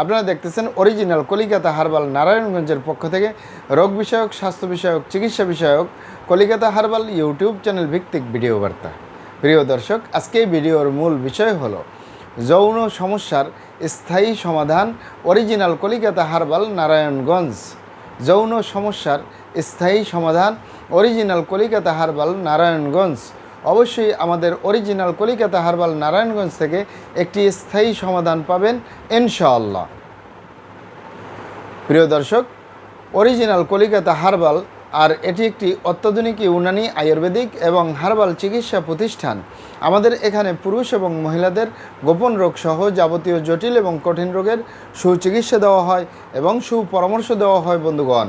আপনারা দেখতেছেন original Calcutta herbal নারায়ণগঞ্জের পক্ষ থেকে রোগ বিষয়ক, স্বাস্থ্য বিষয়ক, চিকিৎসা বিষয়ক কলিকাতা হারবাল ইউটিউব চ্যানেল ভিত্তিক ভিডিও বার্তা। প্রিয় দর্শক, আজকে ভিডিওর মূল বিষয় হলো যৌন সমস্যার স্থায়ী সমাধান অরিজিনাল কলিকাতা হারবাল নারায়ণগঞ্জ। যৌন সমস্যার স্থায়ী সমাধান অরিজিনাল কলিকাতা হারবাল নারায়ণগঞ্জ। অবশ্যই আমাদের অরিজিনাল কলিকাতা হারবাল নারায়ণগঞ্জ থেকে একটি স্থায়ী সমাধান পাবেন, ইনশাআল্লাহ। প্রিয় দর্শক অরিজিনাল কলিকাতা হারবাল আর এটি একটি অত্যাধুনিক ইউনানি আয়ুর্বেদিক এবং হার্বাল চিকিৎসা প্রতিষ্ঠান। আমাদের এখানে পুরুষ এবং মহিলাদের গোপন রোগ সহ যাবতীয় জটিল এবং কঠিন রোগের সুচিকিৎসা দেওয়া হয় এবং সুপরামর্শ দেওয়া হয় বন্ধুগণ।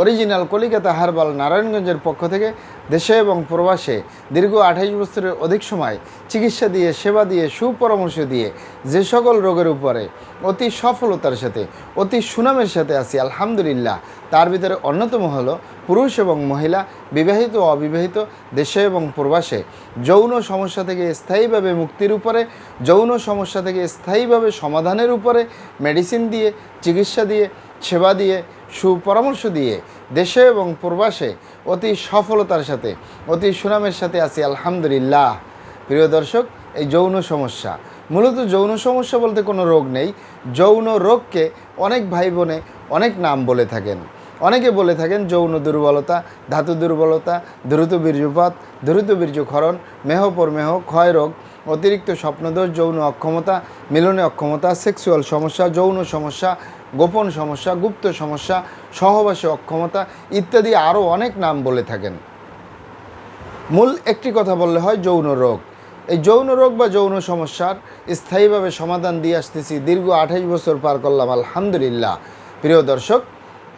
অরিজিনাল কলিকাতা হারবাল নারায়ণগঞ্জের পক্ষ থেকে দেশে এবং প্রবাসে দীর্ঘ আঠাইশ বছরের অধিক সময় চিকিৎসা দিয়ে, সেবা দিয়ে, সুপরামর্শ দিয়ে যে সকল রোগের উপরে অতি সফলতার সাথে, অতি সুনামের সাথে আছি, আলহামদুলিল্লাহ। তার ভিতরে অন্যতম হলো পুরুষ এবং মহিলা, বিবাহিত ও অবিবাহিত, দেশে এবং প্রবাসে। যৌন সমস্যা থেকে স্থায়ীভাবে মুক্তির উপরে, যৌন সমস্যা থেকে স্থায়ীভাবে সমাধানের উপরে, মেডিসিন দিয়ে, চিকিৎসা দিয়ে, সেবা দিয়ে সুপরামর্শ দিয়ে দেশে এবং প্রবাসে অতি সফলতার সাথে, অতি সুনামের সাথে আছি, আলহামদুলিল্লাহ। প্রিয় দর্শক, এই যৌন সমস্যা। মূলত যৌন সমস্যা বলতে কোনো রোগ নেই। যৌন রোগকে অনেক ভাই বোনে অনেক নাম বলে থাকেন। অনেকে বলে থাকেন যৌন দুর্বলতা, ধাতু দুর্বলতা, দ্রুত বীর্যপাত, দ্রুত বীর্যক্ষরণ, মেহ পরমেহ ক্ষয় রোগ, অতিরিক্ত স্বপ্নদোষ, যৌন অক্ষমতা, মিলনে অক্ষমতা, সেক্সুয়াল সমস্যা, যৌন সমস্যা গোপন সমস্যা, গুপ্ত সমস্যা, সহবাসে অক্ষমতা ইত্যাদি আরও অনেক নাম বলে থাকেন। মূল একটি কথা বললে হয় যৌন রোগ। এই যৌন রোগ বা যৌন সমস্যার স্থায়ীভাবে সমাধান দিয়ে আসতেছি, দীর্ঘ আঠাশ বছর পার করলাম, আলহামদুলিল্লাহ। প্রিয় দর্শক,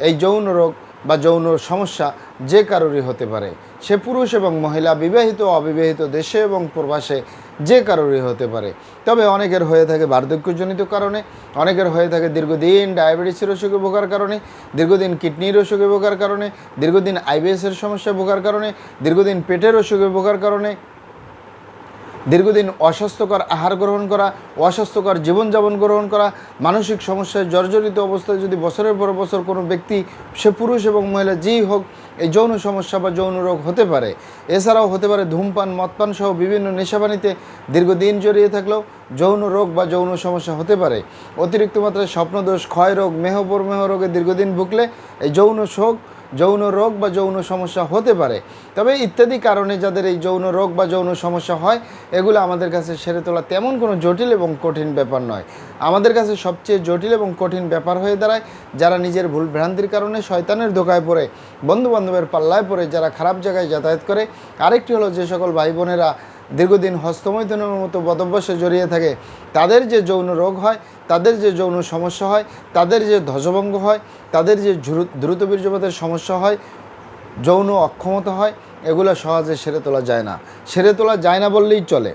এই যৌন রোগ বা যৌন সমস্যা যে কারোরই হতে পারে। সে পুরুষ এবং মহিলা, বিবাহিত অবিবাহিত দেশে এবং প্রবাসে যে কারোরই হতে পারে। তবে অনেকের হয়ে থাকে বার্ধক্যজনিত কারণে, অনেকের হয়ে থাকে দীর্ঘদিন ডায়াবেটিসের অসুখে ভোগার কারণে, দীর্ঘদিন কিডনির অসুখে ভোগার কারণে, দীর্ঘদিন আইবিএসের সমস্যা ভোগার কারণে, দীর্ঘদিন পেটের অসুখে ভোগার কারণে দীর্ঘদিন অস্বাস্থ্যকর আহার গ্রহণ করা, অস্বাস্থ্যকর জীবনযাপন গ্রহণ করা, মানসিক সমস্যায় জর্জরিত অবস্থায় যদি বছরের পর বছর কোনো ব্যক্তি, সে পুরুষ এবং মহিলা যেই হোক, এই যৌন সমস্যা বা যৌন রোগ হতে পারে। এছাড়াও হতে পারে ধূমপান, মদপান সহ বিভিন্ন নেশাবানিতে দীর্ঘদিন জড়িয়ে থাকলেও যৌন রোগ বা যৌন সমস্যা হতে পারে। অতিরিক্ত মাত্রায় স্বপ্নদোষ ক্ষয় রোগ মেহপরমেহ রোগে দীর্ঘদিন ভুগলে এই যৌন শোক যৌন রোগ বা যৌন সমস্যা হতে পারে। তবে ইত্যাদি কারণে যাদের এই যৌন রোগ বা যৌন সমস্যা হয়, এগুলো আমাদের কাছে সেরে তোলা তেমন কোনো জটিল এবং কঠিন ব্যাপার নয়। আমাদের কাছে সবচেয়ে জটিল এবং কঠিন ব্যাপার হয়ে দাঁড়ায় যারা নিজের ভুল ভ্রান্তির কারণে শয়তানের ধোকায় পড়ে, বন্ধুবান্ধবের পাল্লায় পড়ে, যারা খারাপ জায়গায় যাতায়াত করে। আরেকটি হলো যে সকল ভাই বোনেরা দীর্ঘদিন হস্তমৈথুনের মতো বদভ্যাসে জড়িয়ে থাকে। তাদের যে যৌন রোগ হয়, তাদের যে যৌন সমস্যা হয়, তাদের যে ধ্বজভঙ্গ হয়, তাদের যে দ্রুত বীর্যপাতের সমস্যা হয়, যৌন অক্ষমতা হয়, এগুলো সহজে সেরে তোলা যায় না। সেরে তোলা যায় না বললেই চলে।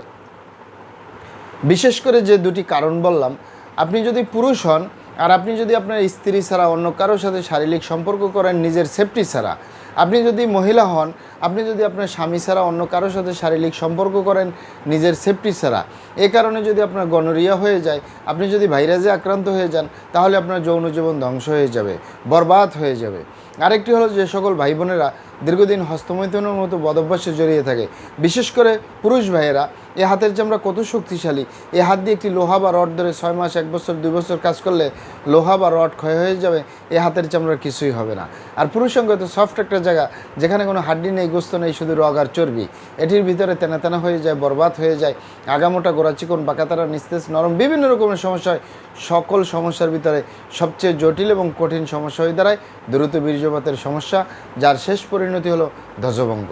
বিশেষ করে যে দুটি কারণ বললাম, আপনি যদি পুরুষ হন আর আপনি যদি আপনার স্ত্রী ছাড়া অন্য কারোর সাথে শারীরিক সম্পর্ক করেন, নিজের সেফটি ছাড়া আপনি যদি মহিলা হন, আপনি যদি আপনার স্বামী ছাড়া অন্য কারোর সাথে শারীরিক সম্পর্ক করেন, নিজের সেফটি ছাড়া, এ কারণে যদি আপনার গনরিয়া হয়ে যায়, আপনি যদি ভাইরাসে আক্রান্ত হয়ে যান, তাহলে আপনার যৌন জীবন ধ্বংস হয়ে যাবে, বরবাদ হয়ে যাবে। আরেকটি হলো যে সকল ভাই বোনেরা দীর্ঘদিন হস্তমৈথুনের মতো বদভ্যাসে জড়িয়ে থাকে। বিশেষ করে পুরুষ ভাইয়েরা, এ হাতের চামড়া কত শক্তিশালী। এ হাত দিয়ে একটি লোহা বা রড ধরে ছয় মাস, এক বছর, দুই বছর কাজ করলে লোহা বা রড ক্ষয় হয়ে যাবে, এ হাতের চামড়ার কিছুই হবে না। আর পুরুষ সঙ্গে তো সফট একটা জায়গা, যেখানে কোনো হাড্ডি নেই, গোস্ত নেই, শুধু রগ আর চর্বি। এটির ভিতরে তেনা তেনা হয়ে যায়, বরবাদ হয়ে যায়, আগামোটা গোড়া চিকন বাঁকাতারা নিস্তেজ, নরম, বিভিন্ন রকমের সমস্যা হয়। সকল সমস্যার ভিতরে সবচেয়ে জটিল এবং কঠিন সমস্যা হয়ে দাঁড়ায়, দ্রুত বীর্যপাতের সমস্যা, যার শেষ পরিণতি হলো ধ্বজভঙ্গ।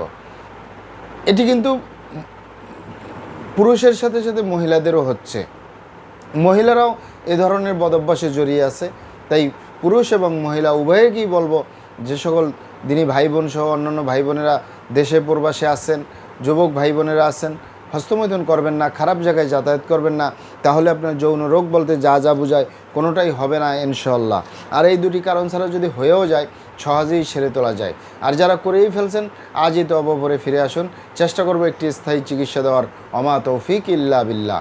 এটি কিন্তু পুরুষের সাথে সাথে মহিলাদেরও হচ্ছে। মহিলারাও এ ধরনের বদভ্যাসে জড়িয়ে আছে। তাই পুরুষ এবং মহিলা উভয়েরকেই বলব, যে সকল দিনী ভাই বোন সহ অন্যান্য ভাই বোনেরা দেশে প্রবাসে আছেন, যুবক ভাই বোনেরা আছেন হস্তমৈথুন করবেন না, খারাপ জায়গায় যাতায়াত করবেন না, তাহলে আপনার যৌন রোগ বলতে যা যা বোঝায় কোনোটাই হবে না ইনশাল্লাহ আর এই দুটি কারণ ছাড়া যদি হয়েও যায়, সহজেই সেরে তোলা যায়। আর যারা করেই ফেলছেন, আজই তো অবপরে ফিরে আসুন। চেষ্টা করব একটি স্থায়ী চিকিৎসা দেওয়ার। অমা তৌফিক ইল্লা বিল্লাহ।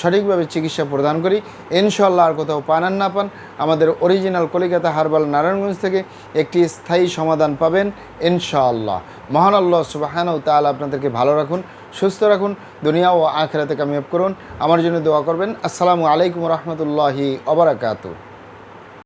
সঠিকভাবে চিকিৎসা প্রদান করি। ইনশাল্লাহ আর কোথাও পানান না পান। আমাদের অরিজিনাল কলিকাতা হারবাল নারায়ণগঞ্জ থেকে একটি স্থায়ী সমাধান পাবেন, ইনশাআল্লাহ। মহান আল্লাহ সুবাহানও তাহলে আপনাদেরকে ভালো রাখুন, সুস্থ রাখুন, দুনিয়া ও আখেরাতে কামিয়াব করুন। আমার জন্য দোয়া করবেন। আসসালামু আলাইকুম রহমতুল্লাহি অবরাকাতু